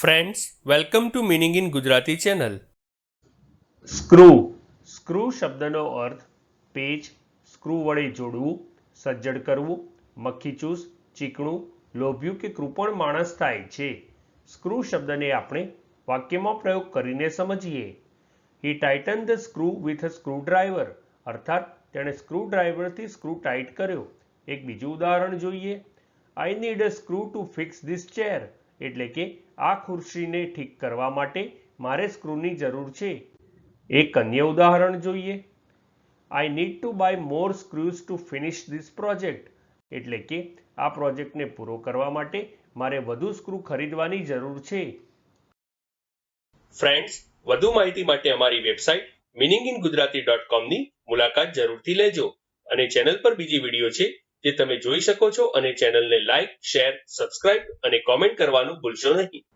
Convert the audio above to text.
Friends welcome to meaning in Gujarati channel screw screw શબ્દનો અર્થ patch screw વડે જોડવું સજ્જડ કરવું મક્ખીચૂસ ચીકણું લોભ્યું કે કૃપણ માણસ થાય છે. સ્ક્રૂ શબ્દને આપણે વાક્યમાં પ્રયોગ કરીને સમજીએ. He tighten the screw with a screwdriver અર્થાત તેણે સ્ક્રૂ ડ્રાઈવરથી સ્ક્રૂ ટાઈટ કર્યો. એક બીજું ઉદાહરણ જોઈએ. I need a screw to fix this chair એટલે કે આ ખુરશીને ઠીક કરવા માટે મારે સ્ક્રૂની જરૂર છે. એક અન્ય ઉદાહરણ જોઈએ. I need to buy more screws to finish this project એટલે કે આ પ્રોજેક્ટને પૂરો કરવા માટે મારે વધુ સ્ક્રૂ ખરીદવાની જરૂર છે. ફ્રેન્ડ્સ વધુ માહિતી માટે અમારી website meaning in Gujarati dot કોમની મુલાકાત જરૂરથી લેજો અને ચેનલ પર બીજી વીડિયો છે જે તમે જોઈ શકો છો અને ચેનલને લાઈક, શેર, સબ્સ્ક્રાઇબ અને કોમેન્ટ કરવાનું ભૂલશો નહીં.